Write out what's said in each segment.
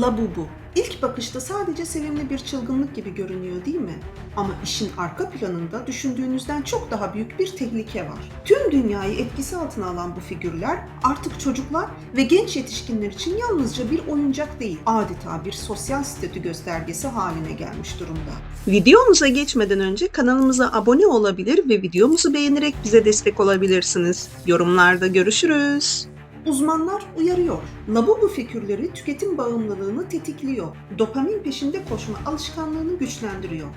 Labubu. İlk bakışta sadece sevimli bir çılgınlık gibi görünüyor değil mi? Ama işin arka planında düşündüğünüzden çok daha büyük bir tehlike var. Tüm dünyayı etkisi altına alan bu figürler artık çocuklar ve genç yetişkinler için yalnızca bir oyuncak değil, adeta bir sosyal statü göstergesi haline gelmiş durumda. Videomuza geçmeden önce kanalımıza abone olabilir ve videomuzu beğenerek bize destek olabilirsiniz. Yorumlarda görüşürüz. Uzmanlar uyarıyor. Labubu figürleri tüketim bağımlılığını tetikliyor. Dopamin peşinde koşma alışkanlığını güçlendiriyor.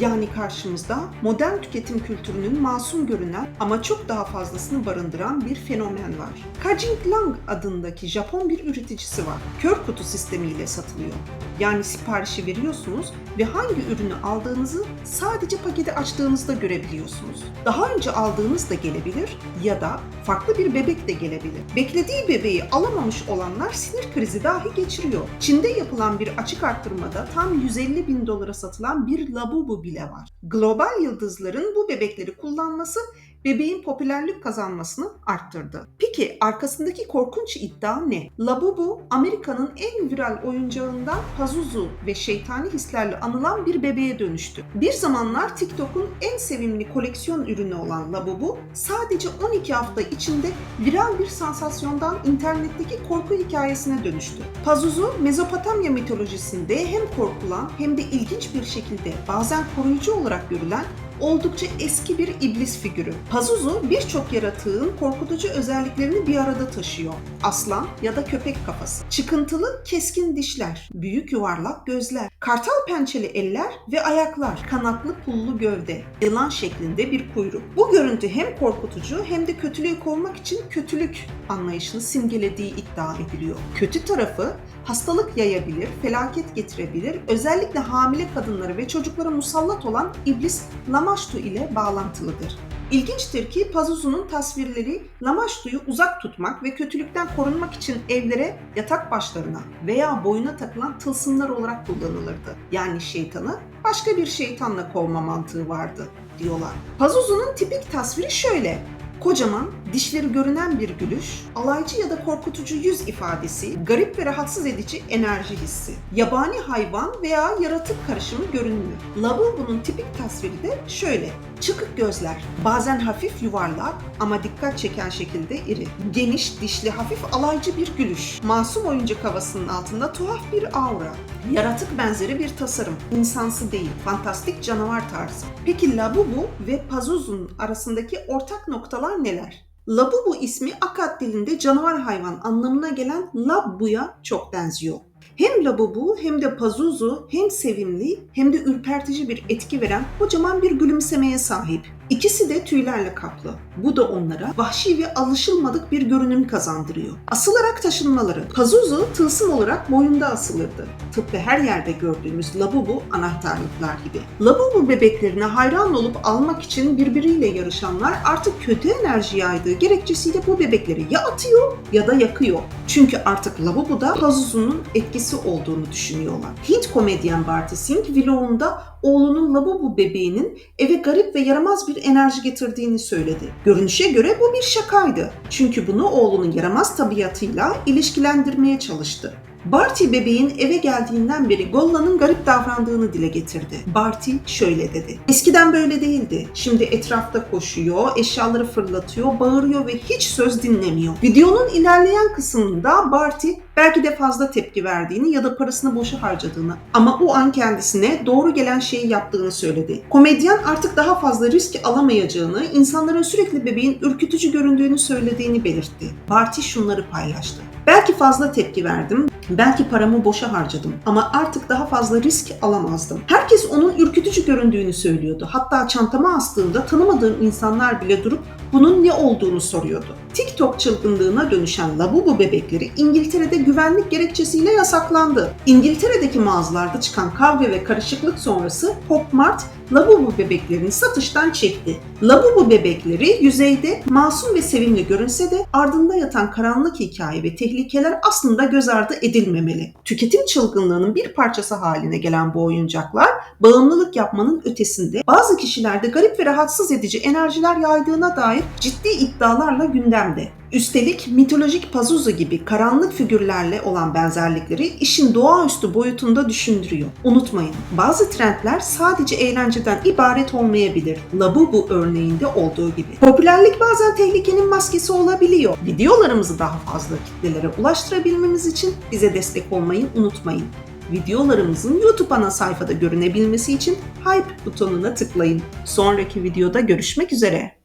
Yani karşımızda modern tüketim kültürünün masum görünen ama çok daha fazlasını barındıran bir fenomen var. Kajing Lang adındaki Japon bir üreticisi var. Kör kutu sistemiyle satılıyor. Yani siparişi veriyorsunuz ve hangi ürünü aldığınızı sadece paketi açtığınızda görebiliyorsunuz. Daha önce aldığınız da gelebilir ya da farklı bir bebek de gelebilir. Beklediği bebeği alamamış olanlar sinir krizi dahi geçiriyor. Çin'de yapılan bir açık arttırmada tam 150 bin dolara satılan bir labubu bile var. Global yıldızların bu bebekleri kullanması bebeğin popülerlik kazanmasını arttırdı. Peki arkasındaki korkunç iddia ne? Labubu, Amerika'nın en viral oyuncağından Pazuzu ve şeytani hislerle anılan bir bebeğe dönüştü. Bir zamanlar TikTok'un en sevimli koleksiyon ürünü olan Labubu, sadece 12 hafta içinde viral bir sansasyondan internetteki korku hikayesine dönüştü. Pazuzu, Mezopotamya mitolojisinde hem korkulan hem de ilginç bir şekilde bazen koruyucu olarak görülen oldukça eski bir iblis figürü. Pazuzu birçok yaratığın korkutucu özelliklerini bir arada taşıyor. Aslan ya da köpek kafası, çıkıntılı keskin dişler, büyük yuvarlak gözler, kartal pençeli eller ve ayaklar, kanatlı pullu gövde, yılan şeklinde bir kuyruk. Bu görüntü hem korkutucu hem de kötülüğü kovmak için kötülük anlayışını simgelediği iddia ediliyor. Kötü tarafı hastalık yayabilir, felaket getirebilir, özellikle hamile kadınları ve çocuklara musallat olan iblis Lamaştu ile bağlantılıdır. İlginçtir ki Pazuzu'nun tasvirleri Lamaştu'yu uzak tutmak ve kötülükten korunmak için evlere, yatak başlarına veya boyuna takılan tılsımlar olarak kullanılırdı. Yani şeytanı başka bir şeytanla kovma mantığı vardı diyorlar. Pazuzu'nun tipik tasviri şöyle. Kocaman, dişleri görünen bir gülüş, alaycı ya da korkutucu yüz ifadesi, garip ve rahatsız edici enerji hissi, yabani hayvan veya yaratık karışımı görünümü. Labubu'nun tipik tasviri de şöyle. Çıkık gözler, bazen hafif yuvarlak ama dikkat çeken şekilde iri. Geniş, dişli, hafif alaycı bir gülüş. Masum oyuncak havasının altında tuhaf bir aura. Yaratık benzeri bir tasarım. İnsansı değil, fantastik canavar tarzı. Peki Labubu ve Pazuzu'nun arasındaki ortak noktalar neler? Labubu ismi Akad dilinde canavar hayvan anlamına gelen Labbu'ya çok benziyor. Hem Labubu hem de Pazuzu hem sevimli hem de ürpertici bir etki veren kocaman bir gülümsemeye sahip. İkisi de tüylerle kaplı. Bu da onlara vahşi ve alışılmadık bir görünüm kazandırıyor. Asılarak taşınmaları. Pazuzu tılsım olarak boyunda asılırdı. Tıpkı her yerde gördüğümüz labubu anahtarlıklar gibi. Labubu bebeklerine hayran olup almak için birbiriyle yarışanlar artık kötü enerji yaydığı gerekçesiyle bu bebekleri ya atıyor ya da yakıyor. Çünkü artık labubuda Pazuzu'nun etkisi olduğunu düşünüyorlar. Hint komedyen Barty Singh vlogunda oğlunun labubu bebeğinin eve garip ve yaramaz bir enerji getirdiğini söyledi. Görünüşe göre bu bir şakaydı. Çünkü bunu oğlunun yaramaz tabiatıyla ilişkilendirmeye çalıştı. Barty bebeğin eve geldiğinden beri Golla'nın garip davrandığını dile getirdi. Barty şöyle dedi. Eskiden böyle değildi. Şimdi etrafta koşuyor, eşyaları fırlatıyor, bağırıyor ve hiç söz dinlemiyor. Videonun ilerleyen kısmında Barty belki de fazla tepki verdiğini ya da parasını boşa harcadığını ama o an kendisine doğru gelen şeyi yaptığını söyledi. Komedyen artık daha fazla risk alamayacağını, insanların sürekli bebeğin ürkütücü göründüğünü söylediğini belirtti. Barty şunları paylaştı. Belki fazla tepki verdim, belki paramı boşa harcadım ama artık daha fazla risk alamazdım. Herkes onun ürkütücü göründüğünü söylüyordu. Hatta çantama astığımda tanımadığım insanlar bile durup bunun ne olduğunu soruyordu. TikTok çılgınlığına dönüşen Labubu bebekleri İngiltere'de güvenlik gerekçesiyle yasaklandı. İngiltere'deki mağazalarda çıkan kavga ve karışıklık sonrası Pop Mart Labubu bebeklerini satıştan çekti. Labubu bebekleri yüzeyde masum ve sevimli görünse de ardında yatan karanlık hikaye ve tehlikeler aslında göz ardı edilmemeli. Tüketim çılgınlığının bir parçası haline gelen bu oyuncaklar bağımlılık yapmanın ötesinde bazı kişilerde garip ve rahatsız edici enerjiler yaydığına dair ciddi iddialarla gündemde. Üstelik mitolojik Pazuzu gibi karanlık figürlerle olan benzerlikleri işin doğaüstü boyutunda düşündürüyor. Unutmayın, bazı trendler sadece eğlenceden ibaret olmayabilir. Labubu örneğinde olduğu gibi. Popülerlik bazen tehlikenin maskesi olabiliyor. Videolarımızı daha fazla kitlelere ulaştırabilmemiz için bize destek olmayı unutmayın. Videolarımızın YouTube ana sayfada görünebilmesi için Hype butonuna tıklayın. Sonraki videoda görüşmek üzere.